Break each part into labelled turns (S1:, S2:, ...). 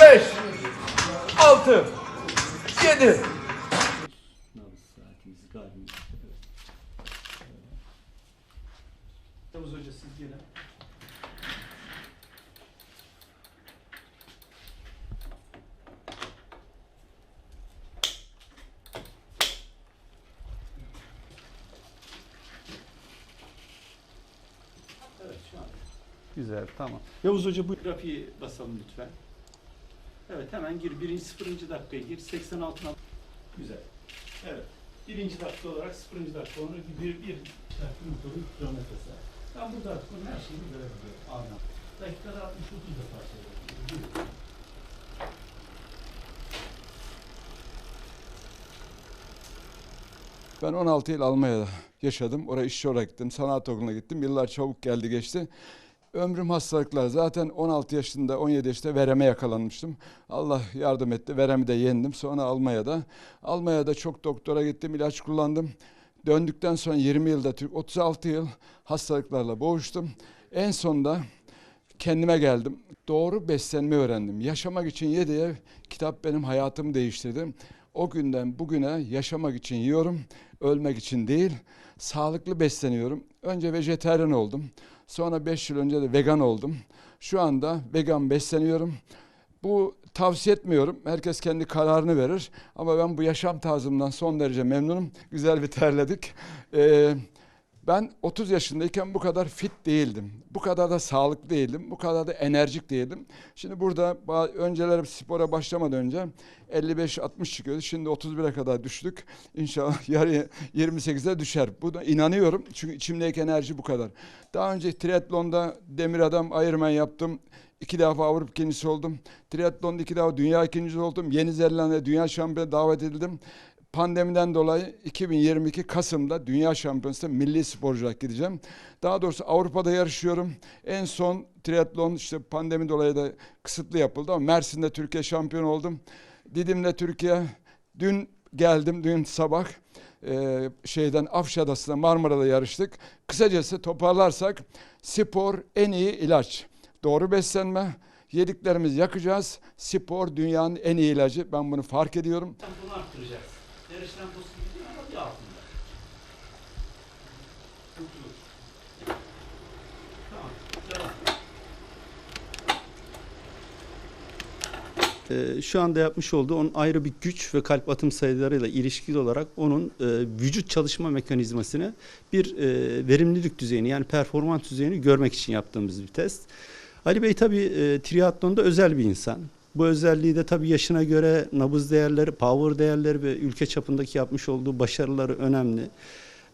S1: beş, altı, yedi.
S2: Tavuz Hoca siz gelin. Evet şu an. Güzel tamam. Yavuz Hoca bu grafiği basalım lütfen. Evet hemen gir. Birinci sıfırıncı dakikaya gir. 86 Güzel. Evet. Birinci dakika olarak sıfırıncı dakika onu bir, bir dakika motorun kilometresi. Ben burada artık onun her şeyini görebiliyorum. Anladım. Dakikada 60 30 defa söylüyorum.
S3: Ben 16 yıl Almanya'da yaşadım. Oraya işçi olarak gittim. Sanat okuluna gittim. Yıllar çabuk geldi geçti. Ömrüm hastalıklar. Zaten 16 yaşında, 17 yaşında vereme yakalanmıştım. Allah yardım etti. Veremi de yendim. Sonra Almanya'da. Almanya'da çok doktora gittim, ilaç kullandım. Döndükten sonra 20 yılda, Türk 36 yıl hastalıklarla boğuştum. En sonunda kendime geldim. Doğru beslenme öğrendim. Yaşamak için ye diye kitap benim hayatımı değiştirdi. O günden bugüne yaşamak için yiyorum, ölmek için değil. Sağlıklı besleniyorum. Önce vejetaryen oldum. Sonra 5 yıl önce de vegan oldum. Şu anda vegan besleniyorum. Bu tavsiye etmiyorum. Herkes kendi kararını verir. Ama ben bu yaşam tarzımdan son derece memnunum. Güzel bir terledik. Ee, ben 30 yaşındayken bu kadar fit değildim. Bu kadar da sağlıklı değildim. Bu kadar da enerjik değildim. Şimdi burada önceler spora başlamadan önce 55-60 çıkıyordu. Şimdi 31'e kadar düştük. İnşallah yarı 28'e düşer. Bu da inanıyorum. Çünkü içimdeki enerji bu kadar. Daha önce triatlonda demir adam Ironman yaptım. İki defa Avrupa ikincisi oldum. Triatlonda iki defa dünya ikincisi oldum. Yeni Zelanda dünya şampiyonu davet edildim. Pandemiden dolayı 2022 Kasım'da Dünya Şampiyonası'na milli sporcu olarak gideceğim. Daha doğrusu Avrupa'da yarışıyorum. En son triatlon işte pandemi dolayı da kısıtlı yapıldı ama Mersin'de Türkiye şampiyonu oldum. Didim'de Türkiye. Dün geldim, dün sabah e, şeyden Afşadası'na Marmara'da yarıştık. Kısacası toparlarsak spor en iyi ilaç. Doğru beslenme, yediklerimizi yakacağız. Spor dünyanın en iyi ilacı. Ben bunu fark ediyorum.
S2: Bunu arttıracağız. Yarış temposu gibi değil ama bir altında. Kurtulur. Ee, şu anda yapmış olduğu onun ayrı bir güç ve kalp atım sayılarıyla ilişkili olarak onun e, vücut çalışma mekanizmasını bir e, verimlilik düzeyini yani performans düzeyini görmek için yaptığımız bir test. Ali Bey tabii e, triatlonda özel bir insan. Bu özelliği de tabii yaşına göre nabız değerleri, power değerleri ve ülke çapındaki yapmış olduğu başarıları önemli.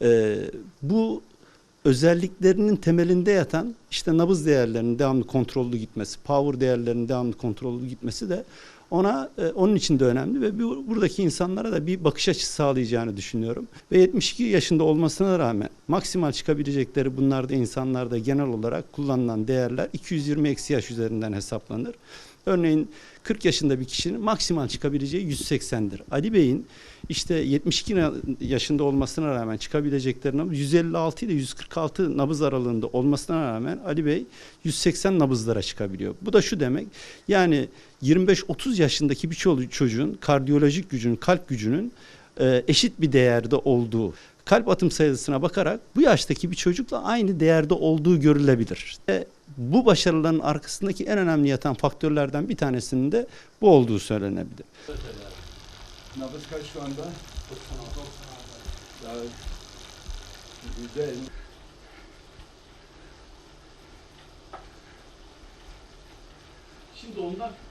S2: E, bu özelliklerinin temelinde yatan işte nabız değerlerinin devamlı kontrollü gitmesi, power değerlerinin devamlı kontrollü gitmesi de ona e, onun için de önemli ve bu, buradaki insanlara da bir bakış açısı sağlayacağını düşünüyorum. Ve 72 yaşında olmasına rağmen maksimal çıkabilecekleri bunlarda insanlarda genel olarak kullanılan değerler 220 eksi yaş üzerinden hesaplanır. Örneğin 40 yaşında bir kişinin maksimal çıkabileceği 180'dir. Ali Bey'in işte 72 na- yaşında olmasına rağmen çıkabilecekleri nabız 156 ile 146 nabız aralığında olmasına rağmen Ali Bey 180 nabızlara çıkabiliyor. Bu da şu demek yani 25-30 yaşındaki bir ço- çocuğun kardiyolojik gücünün, kalp gücünün e, eşit bir değerde olduğu kalp atım sayısına bakarak bu yaştaki bir çocukla aynı değerde olduğu görülebilir. E, bu başarıların arkasındaki en önemli yatan faktörlerden bir tanesinin de bu olduğu söylenebilir.
S3: Nabız kaç şu anda? 96. Güzel.
S2: Şimdi ondan